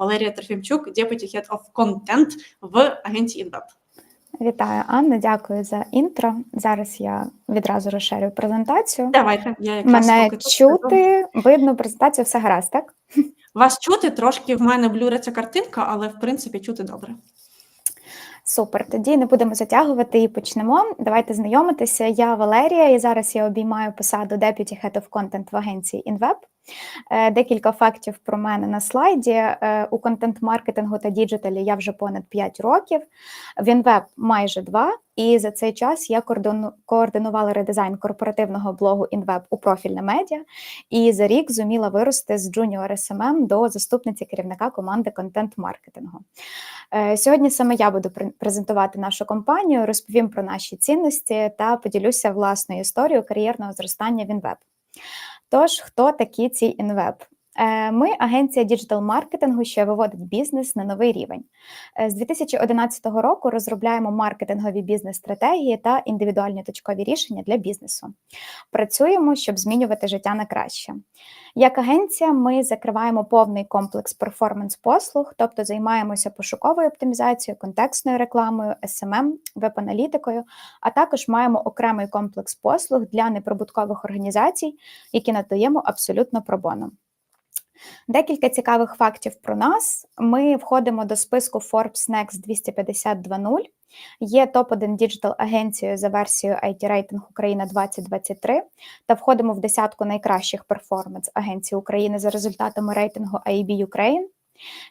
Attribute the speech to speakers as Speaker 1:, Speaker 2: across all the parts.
Speaker 1: Валерія Трофімчук, Deputy Head of Content в агенції InWeb.
Speaker 2: Вітаю, Анна. Дякую за інтро. Зараз я відразу розширю презентацію.
Speaker 1: Давайте, я якраз
Speaker 2: Мене
Speaker 1: тут
Speaker 2: чути, видно презентацію, все гаразд, так?
Speaker 1: Вас чути трошки в мене блюриться картинка, але в принципі чути добре.
Speaker 2: Супер. Тоді не будемо затягувати і почнемо. Давайте знайомитися. Я Валерія, і зараз я обіймаю посаду Deputy Head of Content в агенції InWeb. Е, Декілька фактів про мене на слайді. Е, У контент-маркетингу та діджиталі я вже понад 5 років, в InWeb майже 2, і за цей час я координувала редизайн корпоративного блогу InWeb у профільне медіа, і за рік зуміла вирости з джуніор SMM до заступниці керівника команди контент-маркетингу. Е, Сьогодні саме я буду презентувати нашу компанію, розповім про наші цінності та поділюся власною історією кар'єрного зростання в InWeb. Тож, хто такі ці InWeb? Е, Ми агенція діджитал-маркетингу, що виводить бізнес на новий рівень. Е, З 2011 року розробляємо маркетингові бізнес-стратегії та індивідуальні точкові рішення для бізнесу. Працюємо, щоб змінювати життя на краще. Як агенція, ми закриваємо повний комплекс перформанс-послуг, тобто займаємося пошуковою оптимізацією, контекстною рекламою, SMM, веб-аналітикою, а також маємо окремий комплекс послуг для неприбуткових організацій, які надаємо абсолютно пробоном. Декілька цікавих фактів про нас. Ми входимо до списку Forbes Next 252.0, є топ-1 діджитал агенцією за версією IT рейтинг Україна 2023 та входимо в десятку найкращих перформанс агенцій України за результатами рейтингу IB Ukraine.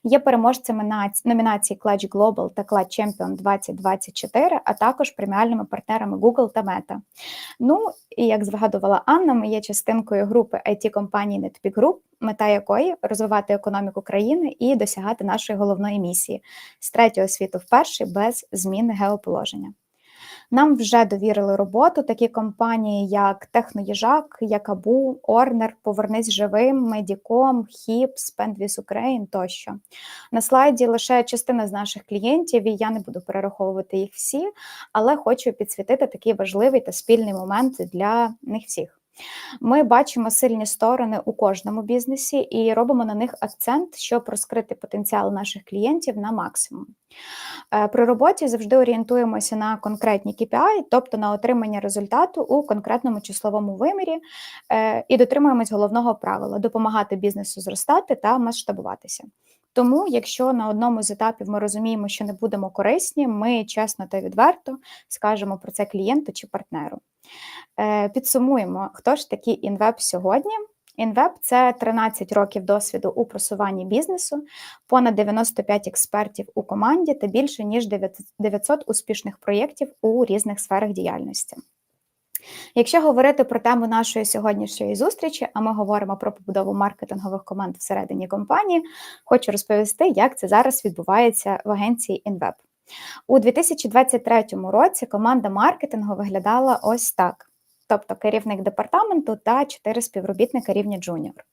Speaker 2: Є переможцями нац- номінацій Clutch Global та Clutch Champion 2024, а також преміальними партнерами Google та Meta. Ну і як згадувала Анна, ми є частинкою групи it компанії NetPeak Group, мета якої розвивати економіку країни і досягати нашої головної місії з третього світу в перший без зміни геоположення. Нам вже довірили роботу такі компанії, як Техноїжак, Якабу, Орнер, Повернись живим, Медіком, Хіп, Spendwith Україн тощо. На слайді лише частина з наших клієнтів, і я не буду перераховувати їх всі, але хочу підсвітити такий важливий та спільний момент для них всіх. Ми бачимо сильні сторони у кожному бізнесі і робимо на них акцент, щоб розкрити потенціал наших клієнтів на максимум. Е, При роботі завжди орієнтуємося на конкретні KPI, тобто на отримання результату у конкретному числовому вимірі, е, і дотримуємось головного правила допомагати бізнесу зростати та масштабуватися. Тому, якщо на одному з етапів ми розуміємо, що не будемо корисні, ми чесно та відверто скажемо про це клієнту чи партнеру. Е, Підсумуємо, хто ж такий інвеб сьогодні. Інвеб це 13 років досвіду у просуванні бізнесу, понад 95 експертів у команді та більше ніж 900 успішних проєктів у різних сферах діяльності. Якщо говорити про тему нашої сьогоднішньої зустрічі, а ми говоримо про побудову маркетингових команд всередині компанії, хочу розповісти, як це зараз відбувається в агенції InWeb. У 2023 році команда маркетингу виглядала ось так: тобто керівник департаменту та чотири співробітника рівня джуніор.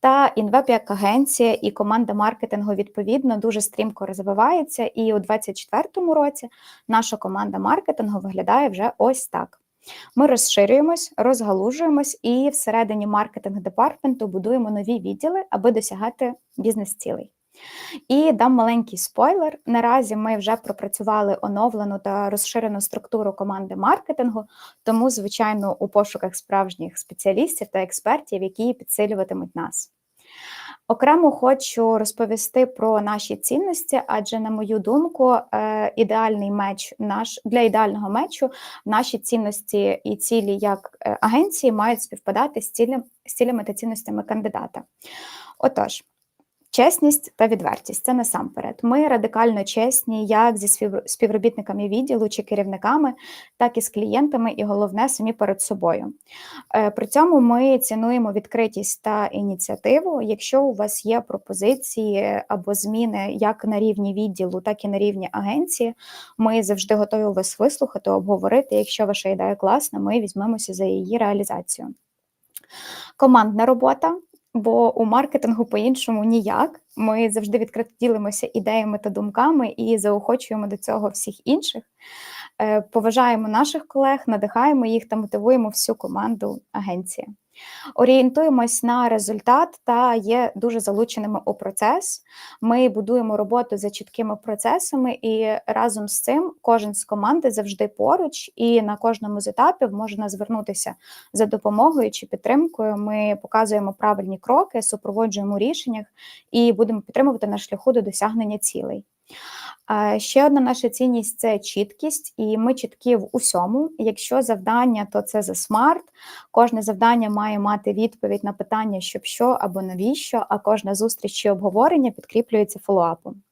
Speaker 2: Та InWeb як агенція і команда маркетингу відповідно дуже стрімко розвивається. І у 2024 році наша команда маркетингу виглядає вже ось так. Ми розширюємось, розгалужуємось і всередині маркетинг департаменту будуємо нові відділи, аби досягати бізнес-цілей. І дам маленький спойлер. Наразі ми вже пропрацювали оновлену та розширену структуру команди маркетингу, тому, звичайно, у пошуках справжніх спеціалістів та експертів, які підсилюватимуть нас. Окремо хочу розповісти про наші цінності, адже, на мою думку, е, ідеальний меч наш для ідеального мечу наші цінності і цілі як е, агенції мають співпадати з цілями, з цілями та цінностями кандидата. Отож, чесність та відвертість це насамперед. Ми радикально чесні як зі співробітниками відділу чи керівниками, так і з клієнтами, і головне самі перед собою. Е, При цьому ми цінуємо відкритість та ініціативу. Якщо у вас є пропозиції або зміни як на рівні відділу, так і на рівні агенції, ми завжди готові вас вислухати, обговорити. Якщо ваша ідея класна, ми візьмемося за її реалізацію. Командна робота. Бо у маркетингу по-іншому ніяк. Ми завжди відкрито ділимося ідеями та думками і заохочуємо до цього всіх інших. Е, Поважаємо наших колег, надихаємо їх та мотивуємо всю команду агенції. Орієнтуємось на результат та є дуже залученими у процес. Ми будуємо роботу за чіткими процесами, і разом з цим кожен з команди завжди поруч, і на кожному з етапів можна звернутися за допомогою чи підтримкою. Ми показуємо правильні кроки, супроводжуємо рішеннях і будемо підтримувати на шляху до досягнення цілей. Ще одна наша цінність це чіткість, і ми чіткі в усьому. Якщо завдання, то це за смарт. Кожне завдання має мати відповідь на питання, щоб що або навіщо, а кожна зустріч чи обговорення підкріплюється фоллоуапом.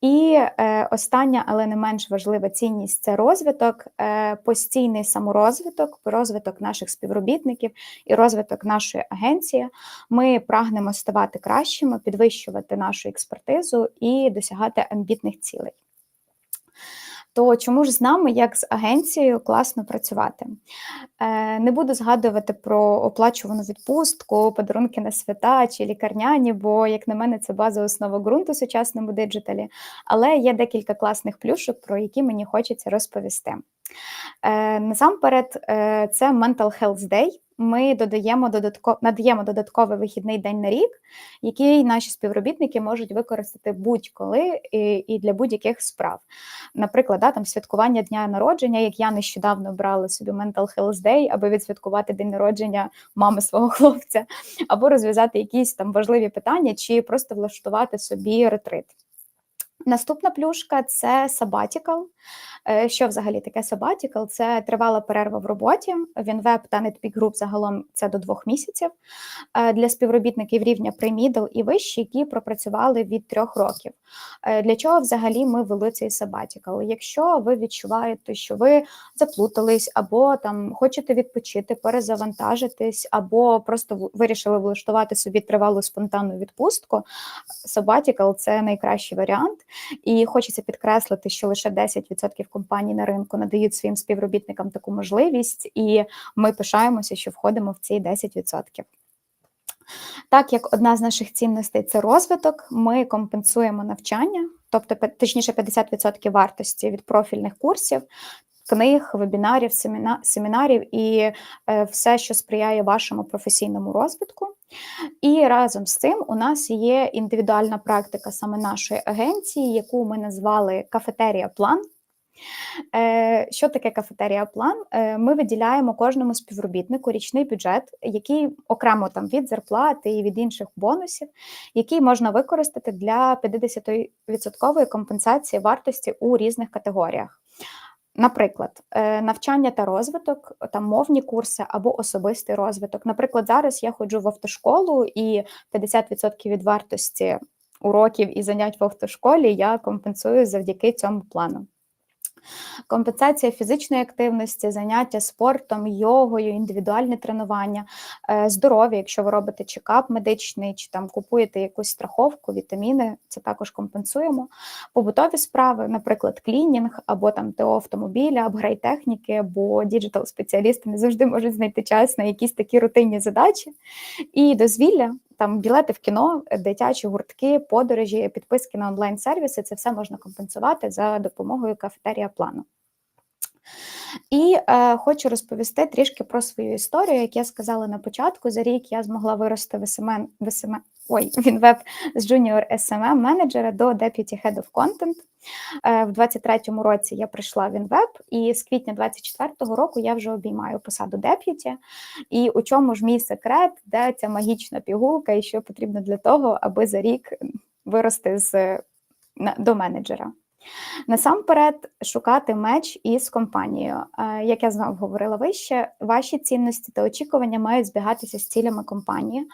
Speaker 2: І е, остання, але не менш важлива цінність це розвиток, е, постійний саморозвиток, розвиток наших співробітників і розвиток нашої агенції. Ми прагнемо ставати кращими, підвищувати нашу експертизу і досягати амбітних цілей. То чому ж з нами, як з агенцією, класно працювати? Е, Не буду згадувати про оплачувану відпустку, подарунки на свята чи лікарняні, бо, як на мене, це база основа ґрунту сучасному диджиталі. Але є декілька класних плюшок, про які мені хочеться розповісти. Е, Насамперед, е, це Mental Health Day. Ми додаємо додатко, надаємо додатковий вихідний день на рік, який наші співробітники можуть використати будь-коли і, і для будь-яких справ. Наприклад, да, там святкування дня народження, як я нещодавно брала собі Mental Health Day, аби відсвяткувати день народження мами свого хлопця, або розв'язати якісь там важливі питання, чи просто влаштувати собі ретрит. Наступна плюшка це sabbatical. Е, Що взагалі таке sabbatical? Це тривала перерва в роботі. WinWeb та NetPeak Group загалом це до двох місяців е, для співробітників рівня pre-middle і вищі, які пропрацювали від трьох років. Е, Для чого взагалі ми ввели цей sabbatical? Якщо ви відчуваєте, що ви заплутались, або там хочете відпочити, перезавантажитись, або просто вирішили влаштувати собі тривалу спонтанну відпустку, sabbatical – це найкращий варіант. І хочеться підкреслити, що лише 10% компаній на ринку надають своїм співробітникам таку можливість, і ми пишаємося, що входимо в ці 10%. Так як одна з наших цінностей це розвиток, ми компенсуємо навчання, тобто точніше 50% вартості від профільних курсів, книг, вебінарів, семіна- семінарів і е, все, що сприяє вашому професійному розвитку. І разом з цим у нас є індивідуальна практика саме нашої агенції, яку ми назвали Кафетерія План. Е, Що таке кафетерія план? Е, Ми виділяємо кожному співробітнику річний бюджет, який окремо там від зарплати і від інших бонусів, який можна використати для 50% компенсації вартості у різних категоріях. Наприклад, е, навчання та розвиток, там мовні курси або особистий розвиток. Наприклад, зараз я ходжу в автошколу, і 50% від вартості уроків і занять в автошколі я компенсую завдяки цьому плану. Компенсація фізичної активності, заняття спортом, йогою, індивідуальне тренування, е, здоров'я, якщо ви робите чекап медичний чи там купуєте якусь страховку, вітаміни, це також компенсуємо. Побутові справи, наприклад, клінінг або там ТО автомобіля, апгрейд техніки, бо діджитал-спеціалісти не завжди можуть знайти час на якісь такі рутинні задачі. І дозвілля, там білети в кіно, дитячі гуртки, подорожі, підписки на онлайн-сервіси це все можна компенсувати за допомогою кафетерія плану. І е, хочу розповісти трішки про свою історію. Як я сказала на початку, за рік я змогла вирости в СМН, в СММ, ой, Вінвеб з junior SMM менеджера до Deputy Head of Content. Е, в 23-му році я прийшла в інвеб, і з квітня 24-го року я вже обіймаю посаду Deputy. І у чому ж мій секрет, де ця магічна пігулка, і що потрібно для того, аби за рік вирости з, до менеджера. Насамперед, шукати меч із компанією. Е, Як я знову говорила вище, ваші цінності та очікування мають збігатися з цілями компанії,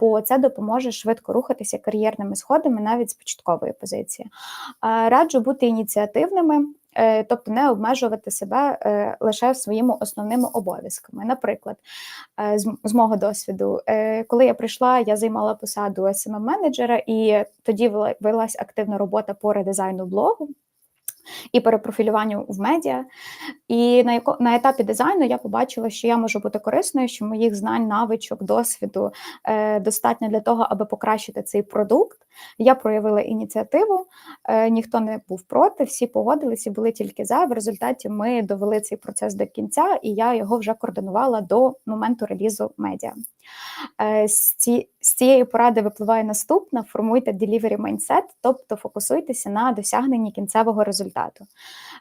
Speaker 2: бо це допоможе швидко рухатися кар'єрними сходами навіть з початкової позиції. Е, Раджу бути ініціативними. Е, Тобто не обмежувати себе е, лише своїми основними обов'язками. Наприклад, е, з, мого досвіду, коли я прийшла, я займала посаду smm менеджера і тоді вела- велась активна робота по редизайну блогу і перепрофілюванню в медіа. І на, яко, на етапі дизайну я побачила, що я можу бути корисною, що моїх знань, навичок, досвіду е, достатньо для того, аби покращити цей продукт. Я проявила ініціативу, е, ніхто не був проти, всі погодилися, були тільки за. В результаті ми довели цей процес до кінця, і я його вже координувала до моменту релізу медіа. Е, З, цієї поради випливає наступна: формуйте delivery mindset, тобто фокусуйтеся на досягненні кінцевого результату.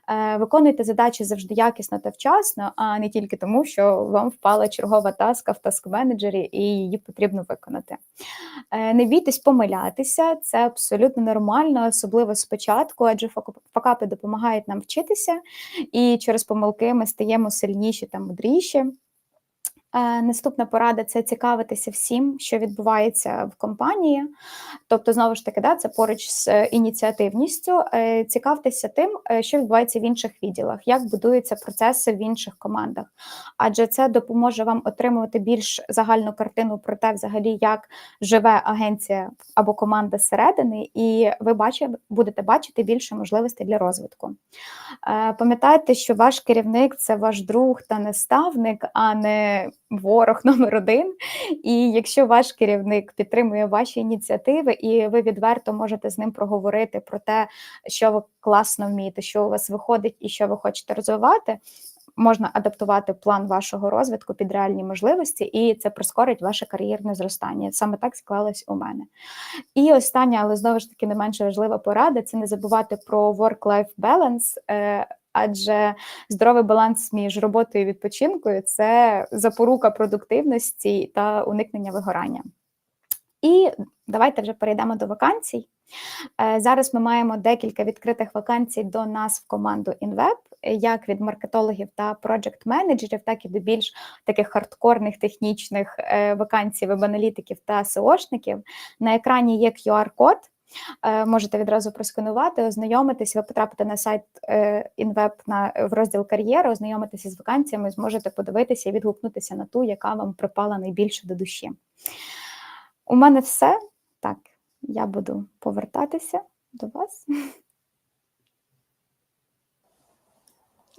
Speaker 2: Е, Виконуйте задачі завжди якісно та вчасно, а не тільки тому, що вам впала чергова таска в таск-менеджері і її потрібно виконати. Не бійтесь помилятися, це абсолютно нормально, особливо спочатку, адже факапи допомагають нам вчитися, і через помилки ми стаємо сильніші та мудріші. Е, Наступна порада це цікавитися всім, що відбувається в компанії. Тобто, знову ж таки, да, це поруч з е, ініціативністю. Е, Цікавтеся тим, що відбувається в інших відділах, як будуються процеси в інших командах. Адже це допоможе вам отримувати більш загальну картину про те, взагалі, як живе агенція або команда зсередини, і ви бачите, будете бачити більше можливостей для розвитку. Пам'ятайте, що ваш керівник це ваш друг та наставник, а не ворог номер один. І якщо ваш керівник підтримує ваші ініціативи, і ви відверто можете з ним проговорити про те, що ви класно вмієте, що у вас виходить і що ви хочете розвивати. Можна адаптувати план вашого розвитку під реальні можливості, і це прискорить ваше кар'єрне зростання. Саме так склалось у мене. І остання, але знову ж таки не менше важлива порада це не забувати про work-life balance, е, адже здоровий баланс між роботою і відпочинкою це запорука продуктивності та уникнення вигорання. І давайте вже перейдемо до вакансій. Е, Зараз ми маємо декілька відкритих вакансій до нас в команду InWeb, як від маркетологів та проджект-менеджерів, так і до більш таких хардкорних технічних е, вакансій веб-аналітиків та SEOшників. На екрані є QR-код. Е, Можете відразу просканувати, ознайомитись, ви потрапите на сайт е, InWeb на в розділ кар'єри, ознайомитися з вакансіями, зможете подивитися і відгукнутися на ту, яка вам припала найбільше до душі. У мене все. Так, я буду повертатися до вас.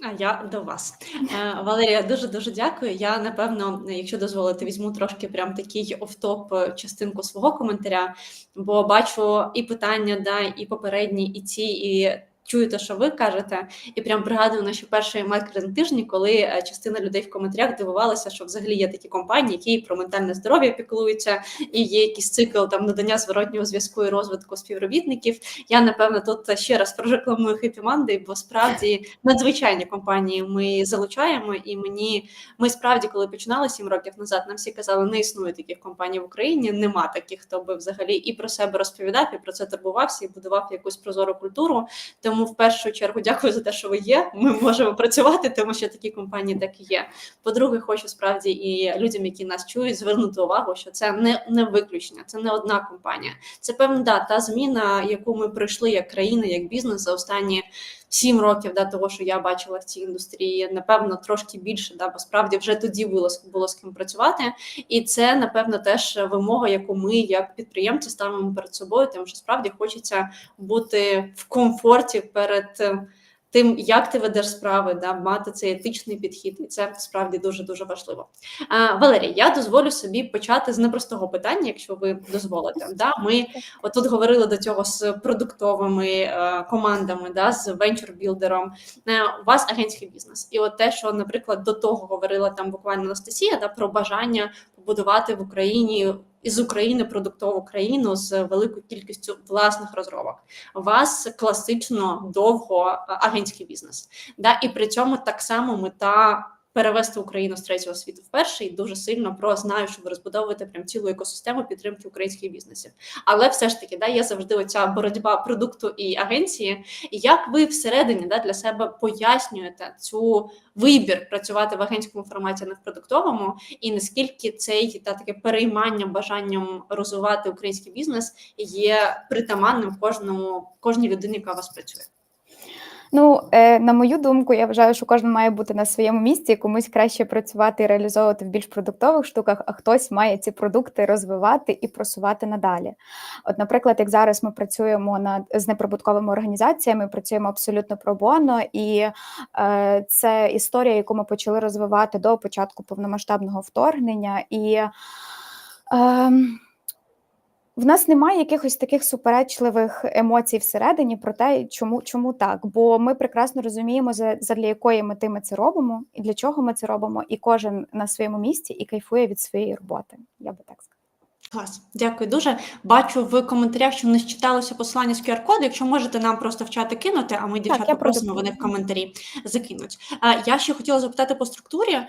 Speaker 1: А я до вас. Е, Валерія, дуже дуже дякую. Я напевно, якщо дозволите, візьму трошки прям такий офтоп е, частинку свого коментаря, бо бачу і питання, да, і попередні, і ці, і чую те, що ви кажете, і прям пригадую наші перші маркетинг тижні, коли е, частина людей в коментарях дивувалася, що взагалі є такі компанії, які про ментальне здоров'я піклуються, і є якийсь цикл там надання зворотнього зв'язку і розвитку співробітників. Я напевно тут ще раз прорекламую Monday, бо справді надзвичайні компанії ми залучаємо, і мені ми справді, коли починали сім років назад, нам всі казали, не існує таких компаній в Україні. Нема таких, хто би взагалі і про себе розповідав, і про це турбувався, і будував якусь прозору культуру. Тому в першу чергу дякую за те, що ви є. Ми можемо працювати, тому що такі компанії так і є. По-друге, хочу справді і людям, які нас чують, звернути увагу, що це не, не виключення, це не одна компанія. Це певна да, та зміна, яку ми пройшли як країна, як бізнес за останні сім років, да, того, що я бачила в цій індустрії, напевно, трошки більше, да, бо справді вже тоді було було з ким працювати, і це напевно теж вимога, яку ми, як підприємці, ставимо перед собою, тому що справді хочеться бути в комфорті перед. Тим, як ти ведеш справи, да, мати цей етичний підхід, і це справді дуже дуже важливо. А, Валерій, я дозволю собі почати з непростого питання, якщо ви дозволите. Да, ми отут говорили до цього з продуктовими е, командами, да, з венчур-білдером. Е, у вас агентський бізнес, і от те, що, наприклад, до того говорила там буквально Анастасія, да, про бажання побудувати в Україні із України продуктову країну з великою кількістю власних розробок. У вас класично довго агентський бізнес, да, і при цьому так само мета. Перевести Україну з третього світу в перший дуже сильно про знаю, що ви розбудовуєте прям цілу екосистему підтримки українських бізнесів. Але все ж таки, да, є завжди оця боротьба продукту і агенції. І як ви всередині да, для себе пояснюєте цю вибір працювати в агентському форматі, а не в продуктовому, і наскільки цей та таке переймання бажанням розвивати український бізнес є притаманним кожному кожній людині, яка у вас працює?
Speaker 2: Ну, е, на мою думку, я вважаю, що кожен має бути на своєму місці, комусь краще працювати і реалізовувати в більш продуктових штуках, а хтось має ці продукти розвивати і просувати надалі. От, наприклад, як зараз ми працюємо над з неприбутковими організаціями, працюємо абсолютно пробоно, і е, це історія, яку ми почали розвивати до початку повномасштабного вторгнення. І е, В нас немає якихось таких суперечливих емоцій всередині про те, чому, чому так. Бо ми прекрасно розуміємо, за, задля якої мети ми це робимо, і для чого ми це робимо, і кожен на своєму місці і кайфує від своєї роботи. Я би так сказала.
Speaker 1: Клас, дякую дуже. Бачу в коментарях, що не читалося посилання з QR-коду. Якщо можете нам просто в чати кинути, а ми дівчат
Speaker 2: я
Speaker 1: попросимо, вони в коментарі закинуть. Я ще хотіла запитати по структурі.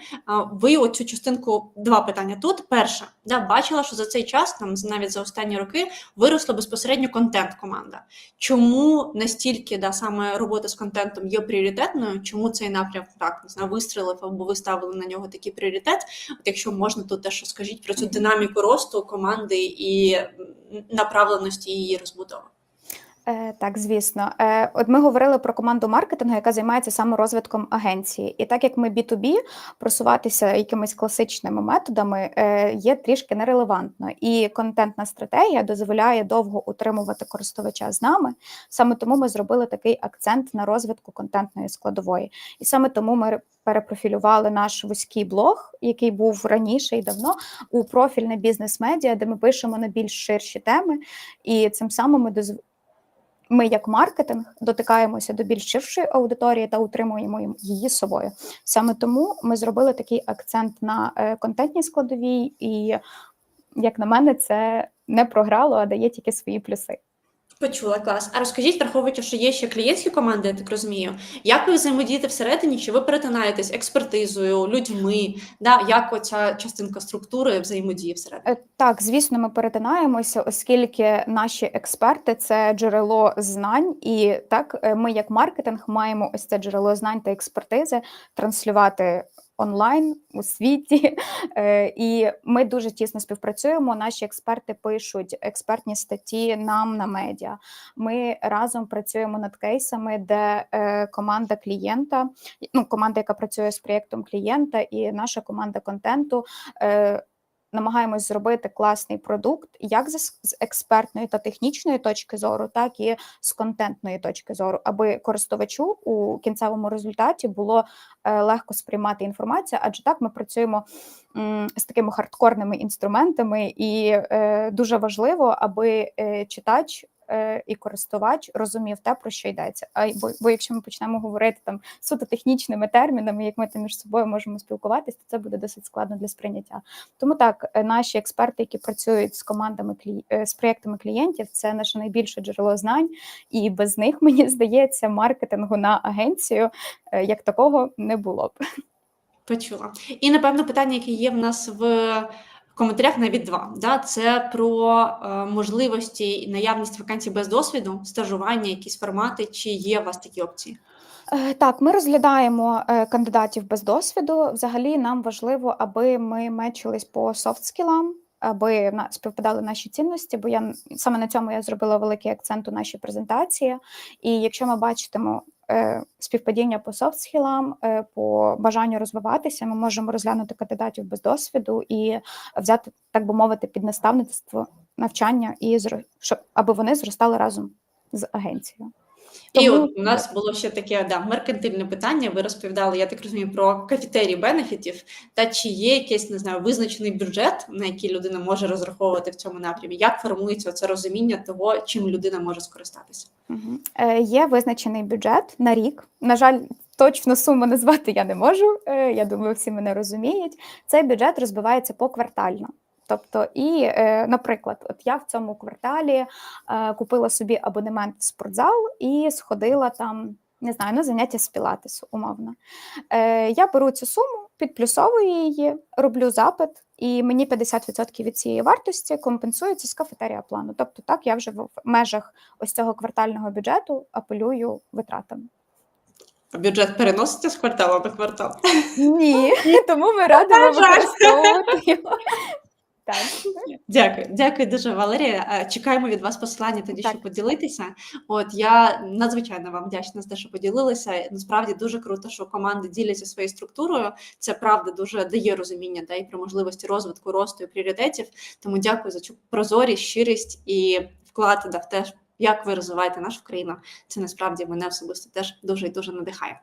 Speaker 1: Ви оцю частинку два питання тут. Перше, да, бачила, що за цей час, там навіть за останні роки, виросла безпосередньо контент-команда. Чому настільки да, саме робота з контентом є пріоритетною? Чому цей напрям так не знаю, вистрілив або ви ставили на нього такий пріоритет? От якщо можна, то теж скажіть про цю динаміку росту команди і направленості її розбудови.
Speaker 2: Е, так, звісно. Е, от ми говорили про команду маркетингу, яка займається саме розвитком агенції. І так як ми B2B, просуватися якимись класичними методами е, є трішки нерелевантно. І контентна стратегія дозволяє довго утримувати користувача з нами. Саме тому ми зробили такий акцент на розвитку контентної складової. І саме тому ми перепрофілювали наш вузький блог, який був раніше і давно, у профільне бізнес-медіа, де ми пишемо на більш ширші теми. І цим самим ми дозв... ми, як маркетинг, дотикаємося до більш ширшої аудиторії та утримуємо її з собою. Саме тому ми зробили такий акцент на е, контентній складовій, і, як на мене, це не програло, а дає тільки свої плюси.
Speaker 1: Почула клас. А розкажіть, враховуючи, що є ще клієнтські команди, я так розумію, як ви взаємодієте всередині, чи ви перетинаєтесь експертизою, людьми? Да, як оця частинка структури взаємодіє всередині?
Speaker 2: Е, Так, звісно, ми перетинаємося, оскільки наші експерти це джерело знань, і так е, ми, як маркетинг, маємо ось це джерело знань та експертизи транслювати онлайн у світі. Е, І ми дуже тісно співпрацюємо. Наші експерти пишуть експертні статті нам на медіа. Ми разом працюємо над кейсами, де е, команда клієнта, ну команда, яка працює з проєктом клієнта, і наша команда контенту. Намагаємось зробити класний продукт як з, експертної та технічної точки зору, так і з контентної точки зору, аби користувачу у кінцевому результаті було е, легко сприймати інформацію, адже так ми працюємо з такими хардкорними інструментами, і е, дуже важливо, аби е, читач. Е, І користувач розумів те, про що йдеться. А бо, бо якщо ми почнемо говорити там суто технічними термінами, як ми там між собою можемо спілкуватися, то це буде досить складно для сприйняття. Тому так, е, наші експерти, які працюють з командами е, з проєктами клієнтів, це наше найбільше джерело знань, і без них мені здається, маркетингу на агенцію як такого не було б.
Speaker 1: Почула. І напевно питання, яке є в нас в коментарях, навіть два. Да? Це про е, можливості і наявність вакансій без досвіду, стажування, якісь формати, чи є у вас такі опції?
Speaker 2: Е, Так, ми розглядаємо е, кандидатів без досвіду. Взагалі нам важливо, аби ми мечились по софт-скілам, аби співпадали наші цінності. Бо я саме на цьому я зробила великий акцент у нашій презентації. І якщо ми бачитимо е, співпадіння по софт-скілам, е, по бажанню розвиватися, ми можемо розглянути кандидатів без досвіду і взяти, так би мовити, під наставництво навчання і щоб аби вони зростали разом з агенцією.
Speaker 1: І от у нас було ще таке да, меркантильне питання. Ви розповідали, я так розумію, про кафетерії бенефітів. Та чи є якийсь не знаю, визначений бюджет, на який людина може розраховувати в цьому напрямі? Як формується це розуміння того, чим людина може скористатися?
Speaker 2: Мгм. Е, Є визначений бюджет на рік. На жаль, точну суму назвати я не можу. е, Я думаю, всі мене розуміють. Цей бюджет розбивається поквартально. Тобто, і, е, наприклад, от я в цьому кварталі е, купила собі абонемент в спортзал і сходила там, не знаю, на заняття з пілатесу, умовно. Е, Я беру цю суму, підплюсовую її, роблю запит, і мені 50% від цієї вартості компенсується з кафетерія плану. Тобто, так я вже в межах ось цього квартального бюджету апелюю витратами.
Speaker 1: А Бюджет переноситься з кварталу на квартал.
Speaker 2: Ні, тому ми радимо використовувати його. Так.
Speaker 1: Дякую, дякую дуже, Валерія. Е, Чекаємо від вас посилання тоді,
Speaker 2: Так.
Speaker 1: щоб поділитися. От я надзвичайно вам вдячна за те, що поділилися. Насправді дуже круто, що команди діляться своєю структурою. Це правда дуже дає розуміння да, і про можливості розвитку, росту і пріоритетів. Тому дякую за цю прозорість, щирість і вклад да, в те, як ви розвиваєте нашу країну. Це насправді мене особисто теж дуже і дуже надихає.